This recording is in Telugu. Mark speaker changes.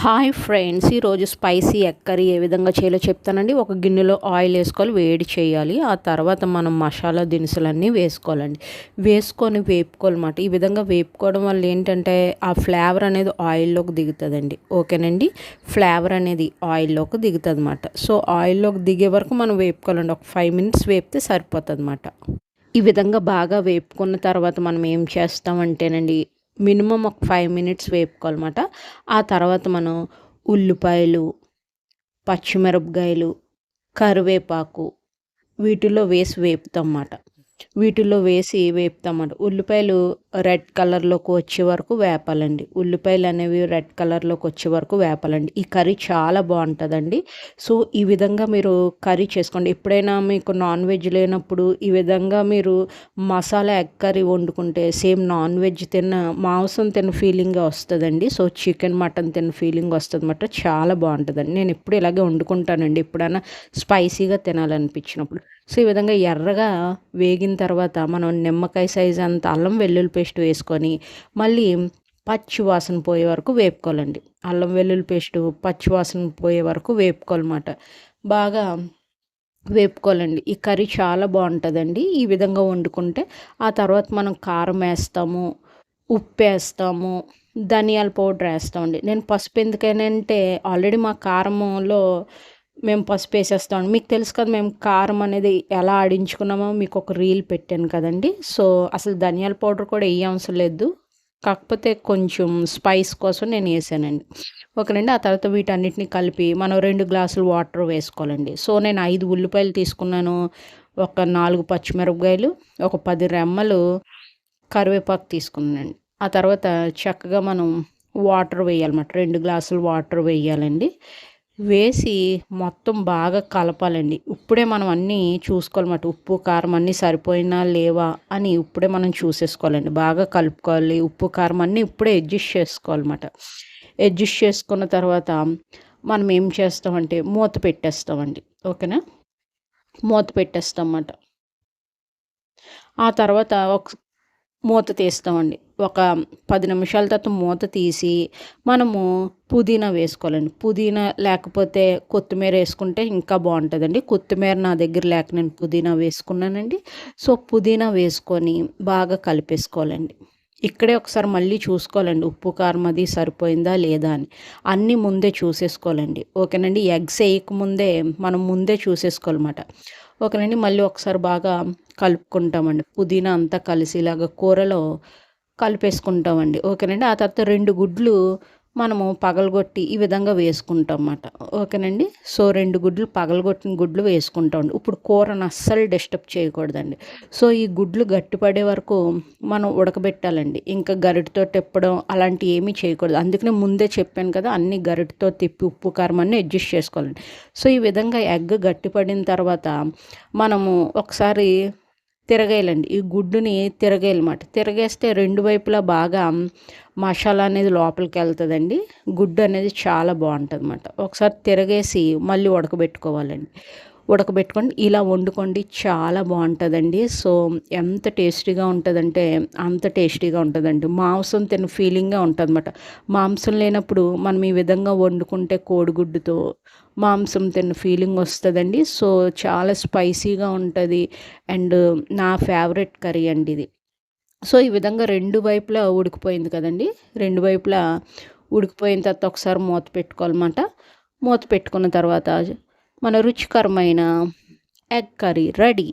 Speaker 1: హాయ్ ఫ్రెండ్స్ ఈరోజు స్పైసీ ఎగ్ ఏ విధంగా చేయాలో చెప్తానండి. ఒక గిన్నెలో ఆయిల్ వేసుకోవాలి వేడి చేయాలి. ఆ తర్వాత మనం మసాలా దినుసులన్నీ వేసుకోవాలండి. వేసుకొని వేపుకోవాలన్నమాట. ఈ విధంగా వేపుకోవడం వల్ల ఏంటంటే ఆ ఫ్లేవర్ అనేది ఆయిల్లోకి దిగుతుందండి. ఓకేనండి? ఫ్లేవర్ అనేది ఆయిల్లోకి దిగుతుంది అనమాట సో ఆయిల్లోకి దిగే వరకు మనం వేపుకోవాలండి. ఒక ఫైవ్ మినిట్స్ వేపితే సరిపోతుంది అనమాట ఈ విధంగా బాగా వేపుకున్న తర్వాత మనం ఏం చేస్తామంటేనండి మినిమం ఒక ఫైవ్ మినిట్స్ వేపుకోవాలన్నమాట. ఆ తర్వాత మనం ఉల్లిపాయలు పచ్చిమిరపకాయలు కరివేపాకు వీటిలో వేసి వేపుతాం అన్నమాట వీటిలో వేసి వేపుతామన్నమాట ఉల్లిపాయలు రెడ్ కలర్లోకి వచ్చే వరకు వేపాలండి. ఉల్లిపాయలు అనేవి రెడ్ కలర్లోకి వచ్చే వరకు వేపాలండి. ఈ కర్రీ చాలా బాగుంటుందండి. సో ఈ విధంగా మీరు కర్రీ చేసుకోండి. ఎప్పుడైనా మీకు నాన్ వెజ్ లేనప్పుడు ఈ విధంగా మీరు మసాలా ఎగ్ కర్రీ వండుకుంటే సేమ్ నాన్ వెజ్ తిన్న మాంసం తిన్న ఫీలింగ్ వస్తుందండి. సో చికెన్ మటన్ తిన్న ఫీలింగ్ వస్తుంది అన్నమాట చాలా బాగుంటుందండి. నేను ఎప్పుడు ఇలాగే వండుకుంటానండి. ఎప్పుడైనా స్పైసీగా తినాలనిపించినప్పుడు. సో ఈ విధంగా ఎర్రగా వేగిన తర్వాత మనం నిమ్మకాయ సైజ్ అంత అల్లం వెల్లుల్లి పేస్ట్ వేసుకొని మళ్ళీ పచ్చి వాసన పోయే వరకు వేపుకోవాలండి. అల్లం వెల్లుల్లి పేస్ట్ పచ్చి వాసన పోయే వరకు వేపుకోవాలన్నమాట. బాగా వేపుకోవాలండి. ఈ కర్రీ చాలా బాగుంటుందండి. ఈ విధంగా వండుకుంటే ఆ తర్వాత మనం కారం వేస్తాము ఉప్పు వేస్తాము ధనియాల పౌడర్ వేస్తామండి. నేను పసుపు ఎందుకైనా అంటే ఆల్రెడీ మా కారంలో మేము పసుపు వేసేస్తాం. మీకు తెలుసు కదా మేము కారం అనేది ఎలా ఆడించుకున్నామో మీకు ఒక రీల్ పెట్టాను కదండి. సో అసలు ధనియాల పౌడర్ కూడా వేయవసరం లేదు. కాకపోతే కొంచెం స్పైస్ కోసం నేను వేసానండి. ఓకేనండి ఆ తర్వాత వీటన్నిటిని కలిపి మనం రెండు గ్లాసులు వాటర్ వేసుకోవాలండి. సో నేను ఐదు ఉల్లిపాయలు తీసుకున్నాను. ఒక నాలుగు పచ్చిమిరపకాయలు ఒక పది రెమ్మలు కరివేపాకు తీసుకున్నానండి. ఆ తర్వాత చక్కగా మనం వాటర్ వేయాలన్నమాట. రెండు గ్లాసులు వాటర్ వేయాలండి. వేసి మొత్తం బాగా కలపాలండి. ఇప్పుడే మనం అన్నీ చూసుకోవాలన్నమాట ఉప్పు కారం అన్నీ సరిపోయినా లేవా అని ఇప్పుడే మనం చూసేసుకోవాలండి. బాగా కలుపుకోవాలి. ఉప్పు కారం అన్నీ ఇప్పుడే అడ్జస్ట్ చేసుకోవాలన్నమాట అడ్జస్ట్ చేసుకున్న తర్వాత మనం ఏం చేస్తామంటే మూత పెట్టేస్తామండి. ఓకేనా? మూత పెట్టేస్తాం అన్నమాట. ఆ తర్వాత ఒక మూత తీస్తామండి. ఒక పది నిమిషాల తర్వాత మూత తీసి మనము పుదీనా వేసుకోవాలండి. పుదీనా లేకపోతే కొత్తిమీర వేసుకుంటే ఇంకా బాగుంటుందండి. కొత్తిమీర నా దగ్గర లేక నేను పుదీనా వేసుకున్నానండి. సో పుదీనా వేసుకొని బాగా కలిపేసుకోవాలండి. ఇక్కడే ఒకసారి మళ్ళీ చూసుకోవాలండి. ఉప్పు కారం అది సరిపోయిందా లేదా అని. అన్నీ ముందే చూసేసుకోవాలండి. ఓకేనండి. ఎగ్స్ వేయకముందే మనం ముందే చూసేసుకోవాలన్నమాట. ఓకేనండి. మళ్ళీ ఒకసారి బాగా కలుపుకుంటామండి. పుదీనా అంతా కలిసిలాగా కూరలో కలిపేసుకుంటామండి. ఓకేనండి. ఆ తర్వాత రెండు గుడ్లు మనము పగలగొట్టి ఈ విధంగా వేసుకుంటాం అన్నమాట ఓకేనండి? సో రెండు గుడ్లు పగలగొట్టిన గుడ్లు వేసుకుంటామండి ఇప్పుడు కూరను అస్సలు డిస్టర్బ్ చేయకూడదండి. సో ఈ గుడ్లు గట్టిపడే వరకు మనం ఉడకబెట్టాలండి. ఇంకా గరిటతో తిప్పడం అలాంటివి ఏమీ చేయకూడదు. అందుకనే ముందే చెప్పాను కదా అన్ని గరిటతో తిప్పి ఉప్పు కారం అన్నీ అడ్జస్ట్ చేసుకోవాలండి. సో ఈ విధంగా ఎగ్ గట్టిపడిన తర్వాత మనము ఒకసారి తిరగేయాలండి. ఈ గుడ్డుని తిరగేయాలన్నమాట. తిరగేస్తే రెండు వైపులా బాగా మసాలా అనేది లోపలికి వెళ్తుందండి. గుడ్డు అనేది చాలా బాగుంటుంది అన్నమాట ఒకసారి తిరగేసి మళ్ళీ ఉడకబెట్టుకోవాలండి. ఉడకబెట్టుకోండి. ఇలా వండుకోండి. చాలా బాగుంటుందండి. సో ఎంత టేస్టీగా ఉంటుందంటే అంత టేస్టీగా ఉంటుందండి. మాంసం తిన్న ఫీలింగ్గా ఉంటుందన్నమాట. మాంసం లేనప్పుడు మనం ఈ విధంగా వండుకుంటే కోడిగుడ్డుతో మాంసం తిన్న ఫీలింగ్ వస్తుందండి. సో చాలా స్పైసీగా ఉంటుంది. అండ్ నా ఫేవరెట్ కర్రీ అండి ఇది. సో ఈ విధంగా రెండు వైపులా ఉడికిపోయింది కదండి. రెండు వైపులా ఉడికిపోయిన తర్వాత ఒకసారి మూత పెట్టుకోవాలన్నమాట. మూత పెట్టుకున్న తర్వాత మన రుచికరమైన ఎగ్ కర్రీ రెడీ.